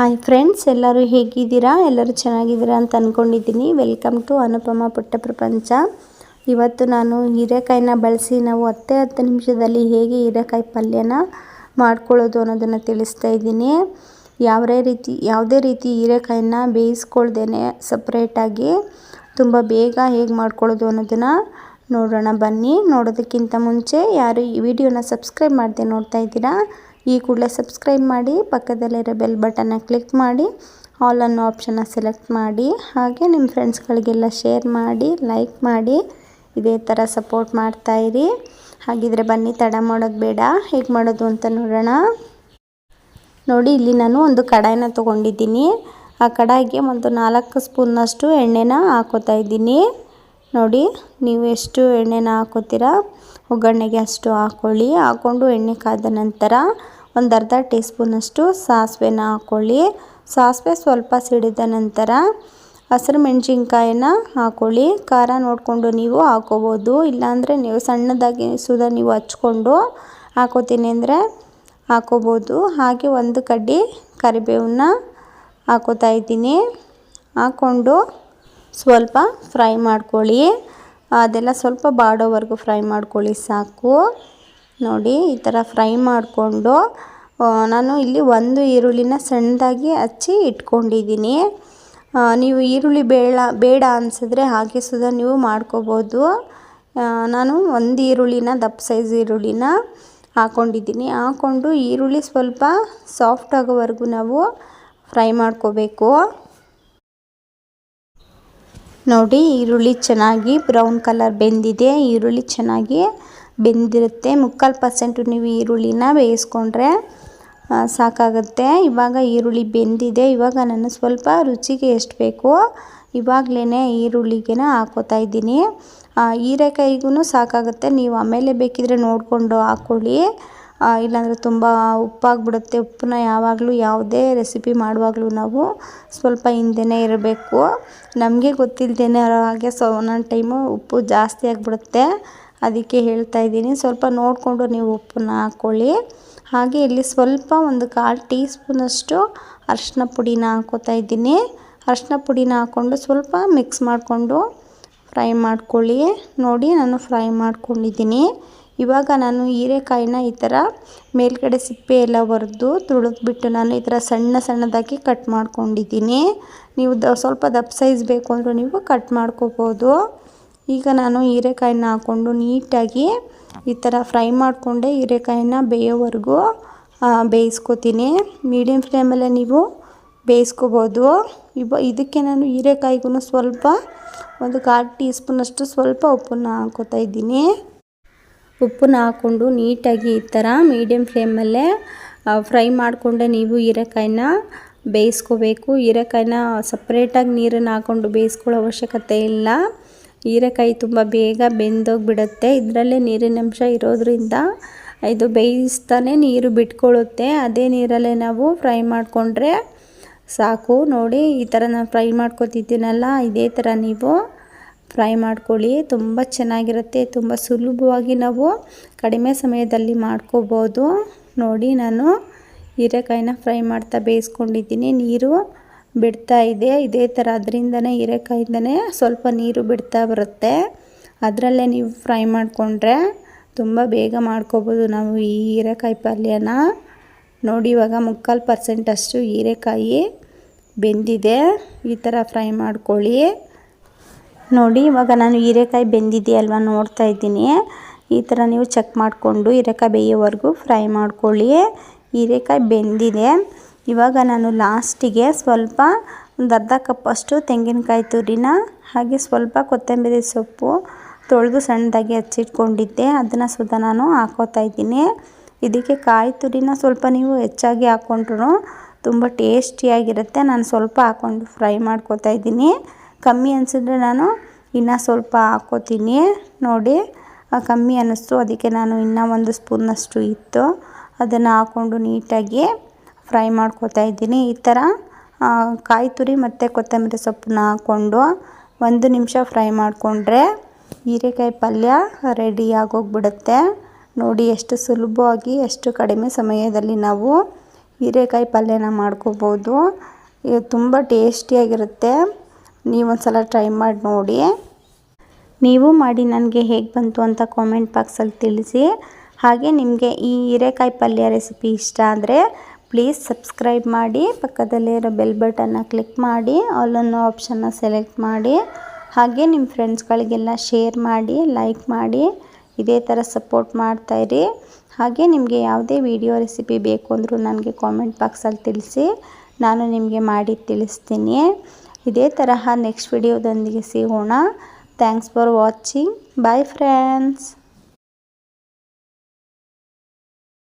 Hi friends ಎಲ್ಲರೂ ಹೇಗಿದ್ದೀರಾ? ಎಲ್ಲರೂ ಚೆನ್ನಾಗಿದ್ದೀರಾ ಅಂತ ಅಂದ್ಕೊಂಡಿದ್ದೀನಿ ವೆಲ್ಕಮ್ ಟು ಅನುಪಮ ಪುಟ್ಟ ಪ್ರಪಂಚ. ಇವತ್ತು ನಾನು ಹೀರೆಕಾಯಿನ ಬಳಸಿ ನಾವು ಹತ್ತೇ ಹತ್ತು ನಿಮಿಷದಲ್ಲಿ ಹೇಗೆ ಹೀರೆಕಾಯಿ ಪಲ್ಯನ ಮಾಡ್ಕೊಳ್ಳೋದು ಅನ್ನೋದನ್ನು ತಿಳಿಸ್ತಾ ಇದ್ದೀನಿ. ಯಾವುದೇ ರೀತಿ ಯಾವುದೇ ರೀತಿ ಹೀರೆಕಾಯಿನ ಬೇಯಿಸ್ಕೊಳ್ದೇ ಸಪ್ರೇಟಾಗಿ ತುಂಬ ಬೇಗ ಹೇಗೆ ಮಾಡ್ಕೊಳ್ಳೋದು ಅನ್ನೋದನ್ನು ನೋಡೋಣ ಬನ್ನಿ. ನೋಡೋದಕ್ಕಿಂತ ಮುಂಚೆ ಯಾರು ಈ ವಿಡಿಯೋನ ಸಬ್ಸ್ಕ್ರೈಬ್ ಮಾಡಿದೆ ನೋಡ್ತಾ ಇದ್ದೀರಾ ಈ ಕೂಡಲೇ ಸಬ್ಸ್ಕ್ರೈಬ್ ಮಾಡಿ, ಪಕ್ಕದಲ್ಲಿರೋ ಬೆಲ್ ಬಟನ್ನ ಕ್ಲಿಕ್ ಮಾಡಿ, ಆಲ್ ಅನ್ನೋ ಆಪ್ಷನ್ನ ಸೆಲೆಕ್ಟ್ ಮಾಡಿ, ಹಾಗೆ ನಿಮ್ಮ ಫ್ರೆಂಡ್ಸ್ಗಳಿಗೆಲ್ಲ ಶೇರ್ ಮಾಡಿ, ಲೈಕ್ ಮಾಡಿ, ಇದೇ ಥರ ಸಪೋರ್ಟ್ ಮಾಡ್ತಾಯಿರಿ ಹಾಗಿದ್ರೆ ಬನ್ನಿ, ತಡ ಮಾಡೋದು ಬೇಡ, ಹೇಗೆ ಮಾಡೋದು ಅಂತ ನೋಡೋಣ. ನೋಡಿ, ಇಲ್ಲಿ ನಾನು ಒಂದು ಕಡಾಯಿನ ತೊಗೊಂಡಿದ್ದೀನಿ. ಆ ಕಡಾಯಿಗೆ ಒಂದು ನಾಲ್ಕು ಸ್ಪೂನ್ನಷ್ಟು ಎಣ್ಣೆನ ಹಾಕೋತಾ ಇದ್ದೀನಿ. ನೋಡಿ, ನೀವು ಎಷ್ಟು ಎಣ್ಣೆನ ಹಾಕೋತೀರಾ? ಒಗ್ಗರಣೆಗೆ ಅಷ್ಟು ಹಾಕ್ಕೊಳ್ಳಿ ಹಾಕ್ಕೊಂಡು ಎಣ್ಣೆ ಕಾದ ನಂತರ ಒಂದು ಅರ್ಧ ಟೀ ಸ್ಪೂನಷ್ಟು ಸಾಸಿವೆನ ಹಾಕ್ಕೊಳ್ಳಿ ಸಾಸಿವೆ ಸ್ವಲ್ಪ ಸಿಡಿದ ನಂತರ ಹಸಿರು ಮೆಣಸಿನ್ಕಾಯಿನ ಹಾಕ್ಕೊಳ್ಳಿ ಖಾರ ನೋಡಿಕೊಂಡು ನೀವು ಹಾಕೋಬೋದು. ಇಲ್ಲಾಂದರೆ ನೀವು ಸಣ್ಣದಾಗಿ ಸುದ ನೀವು ಹಚ್ಕೊಂಡು ಹಾಕೋತೀನಿ ಅಂದರೆ ಹಾಕೋಬೋದು. ಹಾಗೆ ಒಂದು ಕಡ್ಡಿ ಕರಿಬೇವನ್ನ ಹಾಕೋತಾ ಇದ್ದೀನಿ. ಹಾಕ್ಕೊಂಡು ಸ್ವಲ್ಪ ಫ್ರೈ ಮಾಡ್ಕೊಳ್ಳಿ. ಅದೆಲ್ಲ ಸ್ವಲ್ಪ ಬಾಡೋವರೆಗೂ ಫ್ರೈ ಮಾಡ್ಕೊಳ್ಳಿ, ಸಾಕು. ನೋಡಿ, ಈ ಥರ ಫ್ರೈ ಮಾಡಿಕೊಂಡು ನಾನು ಇಲ್ಲಿ ಒಂದು ಈರುಳ್ಳಿನ ಸಣ್ಣದಾಗಿ ಹಚ್ಚಿ ಇಟ್ಕೊಂಡಿದ್ದೀನಿ. ನೀವು ಈರುಳ್ಳಿ ಬೇಡ ಬೇಡ ಅನಿಸಿದ್ರೆ ಹಾಗೆ ಸುದ ನೀವು ಮಾಡ್ಕೋಬೋದು. ನಾನು ಒಂದು ಈರುಳ್ಳಿನ, ದಪ್ಪ ಸೈಜ್ ಈರುಳ್ಳಿನ ಹಾಕ್ಕೊಂಡಿದ್ದೀನಿ ಹಾಕ್ಕೊಂಡು ಈರುಳ್ಳಿ ಸ್ವಲ್ಪ ಸಾಫ್ಟ್ ಆಗೋವರೆಗೂ ನಾವು ಫ್ರೈ ಮಾಡ್ಕೋಬೇಕು. ನೋಡಿ, ಈರುಳ್ಳಿ ಚೆನ್ನಾಗಿ ಬ್ರೌನ್ ಕಲರ್ ಬೆಂದಿದೆ. ಈರುಳ್ಳಿ ಚೆನ್ನಾಗಿ ಬೆಂದಿರುತ್ತೆ. ಮುಕ್ಕಾಲು ಪರ್ಸೆಂಟು ನೀವು ಈರುಳ್ಳಿನ ಬೇಯಿಸ್ಕೊಂಡ್ರೆ ಸಾಕಾಗುತ್ತೆ. ಇವಾಗ ಈರುಳ್ಳಿ ಬೆಂದಿದೆ. ಇವಾಗ ನಾನು ಸ್ವಲ್ಪ ರುಚಿಗೆ ಎಷ್ಟು ಬೇಕೋ ಇವಾಗಲೇ ಈರುಳ್ಳಿಗೆ ಹಾಕೋತಾ ಇದ್ದೀನಿ. ಹೀರೆಕಾಯಿಗೂ ಸಾಕಾಗುತ್ತೆ. ನೀವು ಆಮೇಲೆ ಬೇಕಿದ್ರೆ ನೋಡಿಕೊಂಡು ಹಾಕ್ಕೊಳ್ಳಿ ಇಲ್ಲಾಂದರೆ ತುಂಬ ಉಪ್ಪಾಗಿಬಿಡುತ್ತೆ. ಉಪ್ಪನ್ನ ಯಾವಾಗಲೂ ಯಾವುದೇ ರೆಸಿಪಿ ಮಾಡುವಾಗಲೂ ನಾವು ಸ್ವಲ್ಪ ಹಿಂದೆಯೇ ಇರಬೇಕು. ನಮಗೆ ಗೊತ್ತಿಲ್ಲದೇ ಹಾಗೆ ಸೊ, ಒಂದೊಂದು ಟೈಮು ಉಪ್ಪು ಜಾಸ್ತಿ ಆಗಿಬಿಡುತ್ತೆ. ಅದಕ್ಕೆ ಹೇಳ್ತಾ ಇದ್ದೀನಿ. ಸ್ವಲ್ಪ ನೋಡಿಕೊಂಡು ನೀವು ಉಪ್ಪನ್ನ ಹಾಕ್ಕೊಳ್ಳಿ. ಹಾಗೆ ಇಲ್ಲಿ ಸ್ವಲ್ಪ ಒಂದು ಕಾಲು ಟೀ ಸ್ಪೂನಷ್ಟು ಅರಿಶಿನ ಪುಡಿನ ಹಾಕೋತಾ ಇದ್ದೀನಿ. ಅರಿಶಿನ ಪುಡಿನ ಹಾಕ್ಕೊಂಡು ಸ್ವಲ್ಪ ಮಿಕ್ಸ್ ಮಾಡಿಕೊಂಡು ಫ್ರೈ ಮಾಡ್ಕೊಳ್ಳಿ. ನೋಡಿ ನಾನು ಫ್ರೈ ಮಾಡ್ಕೊಂಡಿದ್ದೀನಿ. ಇವಾಗ ನಾನು ಹೀರೆಕಾಯಿನ ಈ ಥರ ಮೇಲ್ಗಡೆ ಸಿಪ್ಪೆ ಎಲ್ಲ ಒರೆದು ತುಳಿದ್ಬಿಟ್ಟು ನಾನು ಈ ಥರ ಸಣ್ಣ ಸಣ್ಣದಾಗಿ ಕಟ್ ಮಾಡ್ಕೊಂಡಿದ್ದೀನಿ. ನೀವು ದ ಸ್ವಲ್ಪ ದಪ್ಪ ಸೈಜ್ ಬೇಕು ಅಂದರೂ ನೀವು ಕಟ್ ಮಾಡ್ಕೋಬೋದು. ಈಗ ನಾನು ಹೀರೆಕಾಯಿನ ಹಾಕ್ಕೊಂಡು ನೀಟಾಗಿ ಈ ಥರ ಫ್ರೈ ಮಾಡಿಕೊಂಡೆ ಹೀರೆಕಾಯಿನ ಬೇಯೋವರೆಗೂ ಬೇಯಿಸ್ಕೊತೀನಿ. ಮೀಡಿಯಮ್ ಫ್ಲೇಮಲ್ಲೇ ನೀವು ಬೇಯಿಸ್ಕೋಬೋದು. ಇವ ಇದಕ್ಕೆ ನಾನು ಹೀರೆಕಾಯಿಗೂ ಸ್ವಲ್ಪ ಒಂದು ಕಾಲು ಟೀ ಸ್ಪೂನಷ್ಟು ಸ್ವಲ್ಪ ಉಪ್ಪನ್ನು ಹಾಕ್ಕೋತಾ ಇದ್ದೀನಿ. ಉಪ್ಪನ್ನ ಹಾಕ್ಕೊಂಡು ನೀಟಾಗಿ ಈ ಥರ ಮೀಡಿಯಮ್ ಫ್ಲೇಮಲ್ಲೇ ಫ್ರೈ ಮಾಡಿಕೊಂಡೆ ನೀವು ಹೀರೆಕಾಯಿನ ಬೇಯಿಸ್ಕೋಬೇಕು. ಹೀರೆಕಾಯಿನ ಸಪ್ರೇಟಾಗಿ ನೀರನ್ನು ಹಾಕ್ಕೊಂಡು ಬೇಯಿಸ್ಕೊಳ್ಳೋ ಅವಶ್ಯಕತೆ ಇಲ್ಲ. ಹೀರೆಕಾಯಿ ತುಂಬ ಬೇಗ ಬೆಂದೋಗಿಬಿಡುತ್ತೆ. ಇದರಲ್ಲೇ ನೀರಿನಂಶ ಇರೋದ್ರಿಂದ ಇದು ಬೇಯಿಸ್ತಾನೆ ನೀರು ಬಿಟ್ಕೊಳ್ಳುತ್ತೆ. ಅದೇ ನೀರಲ್ಲೇ ನಾವು ಫ್ರೈ ಮಾಡಿಕೊಂಡ್ರೆ ಸಾಕು. ನೋಡಿ, ಈ ಥರ ನಾನು ಫ್ರೈ ಮಾಡ್ಕೊತಿದ್ದೀನಲ್ಲ, ಇದೇ ಥರ ನೀವು ಫ್ರೈ ಮಾಡ್ಕೊಳ್ಳಿ. ತುಂಬ ಚೆನ್ನಾಗಿರುತ್ತೆ. ತುಂಬ ಸುಲಭವಾಗಿ ನಾವು ಕಡಿಮೆ ಸಮಯದಲ್ಲಿ ಮಾಡ್ಕೋಬೋದು. ನೋಡಿ, ನಾನು ಹೀರೆಕಾಯಿನ ಫ್ರೈ ಮಾಡ್ತಾ ಬೇಯಿಸ್ಕೊಂಡಿದ್ದೀನಿ. ನೀರು ಬಿಡ್ತಾ ಇದೆ. ಇದೇ ಥರ ಅದರಿಂದನೇ ಹೀರೆಕಾಯಿಂದನೇ ಸ್ವಲ್ಪ ನೀರು ಬಿಡ್ತಾ ಬರುತ್ತೆ. ಅದರಲ್ಲೇ ನೀವು ಫ್ರೈ ಮಾಡಿಕೊಂಡ್ರೆ ತುಂಬ ಬೇಗ ಮಾಡ್ಕೋಬೋದು ನಾವು ಈ ಹೀರೆಕಾಯಿ ಪಲ್ಯನ. ನೋಡಿ, ಇವಾಗ ಮುಕ್ಕಾಲು ಪರ್ಸೆಂಟಷ್ಟು ಹೀರೆಕಾಯಿ ಬೆಂದಿದೆ. ಈ ಥರ ಫ್ರೈ ಮಾಡ್ಕೊಳ್ಳಿ. ನೋಡಿ, ಇವಾಗ ನಾನು ಹೀರೆಕಾಯಿ ಬೆಂದಿದೆ ಅಲ್ವಾ ನೋಡ್ತಾ ಇದ್ದೀನಿ. ಈ ಥರ ನೀವು ಚೆಕ್ ಮಾಡಿಕೊಂಡು ಹೀರೆಕಾಯಿ ಬೇಯೋವರೆಗೂ ಫ್ರೈ ಮಾಡ್ಕೊಳ್ಳಿ. ಹೀರೆಕಾಯಿ ಬೆಂದಿದೆ. ಇವಾಗ ನಾನು ಲಾಸ್ಟಿಗೆ ಸ್ವಲ್ಪ ಒಂದು ಅರ್ಧ ಕಪ್ಪಷ್ಟು ತೆಂಗಿನಕಾಯಿ ತುರಿನ, ಹಾಗೆ ಸ್ವಲ್ಪ ಕೊತ್ತಂಬರಿ ಸೊಪ್ಪು ತೊಳೆದು ಸಣ್ಣದಾಗಿ ಹಚ್ಚಿಟ್ಕೊಂಡಿದ್ದೆ. ಅದನ್ನು ಸುದ ನಾನು ಹಾಕೋತಾ ಇದ್ದೀನಿ. ಇದಕ್ಕೆ ಕಾಯಿ ತುರಿನ ಸ್ವಲ್ಪ ನೀವು ಹೆಚ್ಚಾಗಿ ಹಾಕ್ಕೊಂಡ್ರು ತುಂಬ ಟೇಸ್ಟಿಯಾಗಿರುತ್ತೆ. ನಾನು ಸ್ವಲ್ಪ ಹಾಕ್ಕೊಂಡು ಫ್ರೈ ಮಾಡ್ಕೋತಾ ಇದ್ದೀನಿ. ಕಮ್ಮಿ ಅನಿಸಿದ್ರೆ ನಾನು ಇನ್ನೂ ಸ್ವಲ್ಪ ಹಾಕ್ಕೋತೀನಿ ನೋಡಿ ಕಮ್ಮಿ ಅನ್ನಿಸ್ತು. ಅದಕ್ಕೆ ನಾನು ಇನ್ನೂ ಒಂದು ಸ್ಪೂನಷ್ಟು ಇತ್ತು. ಅದನ್ನು ಹಾಕ್ಕೊಂಡು ನೀಟಾಗಿ ಫ್ರೈ ಮಾಡ್ಕೋತಾ ಇದ್ದೀನಿ. ಈ ಥರ ಕಾಯಿ ತುರಿ ಮತ್ತು ಕೊತ್ತಂಬರಿ ಸೊಪ್ಪನ್ನ ಹಾಕ್ಕೊಂಡು ಒಂದು ನಿಮಿಷ ಫ್ರೈ ಮಾಡಿಕೊಂಡ್ರೆ ಹೀರೆಕಾಯಿ ಪಲ್ಯ ರೆಡಿ ಆಗೋಗ್ಬಿಡುತ್ತೆ. ನೋಡಿ, ಎಷ್ಟು ಸುಲಭವಾಗಿ, ಎಷ್ಟು ಕಡಿಮೆ ಸಮಯದಲ್ಲಿ ನಾವು ಹೀರೆಕಾಯಿ ಪಲ್ಯನ ಮಾಡ್ಕೋಬೋದು. ಇದು ತುಂಬ ಟೇಸ್ಟಿಯಾಗಿರುತ್ತೆ ನೀವೊಂದು ಸಲ ಟ್ರೈ ಮಾಡಿ ನೋಡಿ. ನೀವು ಮಾಡಿ ನನಗೆ ಹೇಗೆ ಬಂತು ಅಂತ ಕಾಮೆಂಟ್ ಬಾಕ್ಸಲ್ಲಿ ತಿಳಿಸಿ. ಹಾಗೆ ನಿಮಗೆ ಈ ಹೀರೆಕಾಯಿ ಪಲ್ಯ ರೆಸಿಪಿ ಇಷ್ಟ ಆದರೆ ಪ್ಲೀಸ್ ಸಬ್ಸ್ಕ್ರೈಬ್ ಮಾಡಿ ಪಕ್ಕದಲ್ಲಿರೋ ಬೆಲ್ ಬಟನ್ನ ಕ್ಲಿಕ್ ಮಾಡಿ ಅಲ್ಲೊಂದು ಆಪ್ಷನ್ನ ಸೆಲೆಕ್ಟ್ ಮಾಡಿ. ಹಾಗೆ ನಿಮ್ಮ ಫ್ರೆಂಡ್ಸ್ಗಳಿಗೆಲ್ಲ ಶೇರ್ ಮಾಡಿ ಲೈಕ್ ಮಾಡಿ, ಇದೇ ಥರ ಸಪೋರ್ಟ್ ಮಾಡ್ತಾಯಿರಿ ಹಾಗೆ ನಿಮಗೆ ಯಾವುದೇ ವಿಡಿಯೋ ರೆಸಿಪಿ ಬೇಕು ಅಂದರೂ ನನಗೆ ಕಾಮೆಂಟ್ ಬಾಕ್ಸಲ್ಲಿ ತಿಳಿಸಿ. ನಾನು ನಿಮಗೆ ಮಾಡಿ ತಿಳಿಸ್ತೀನಿ. ಇದೇ ತರಹ ನೆಕ್ಸ್ಟ್ ವಿಡಿಯೋದೊಂದಿಗೆ ಸಿಗೋಣ. Thanks for watching bye friends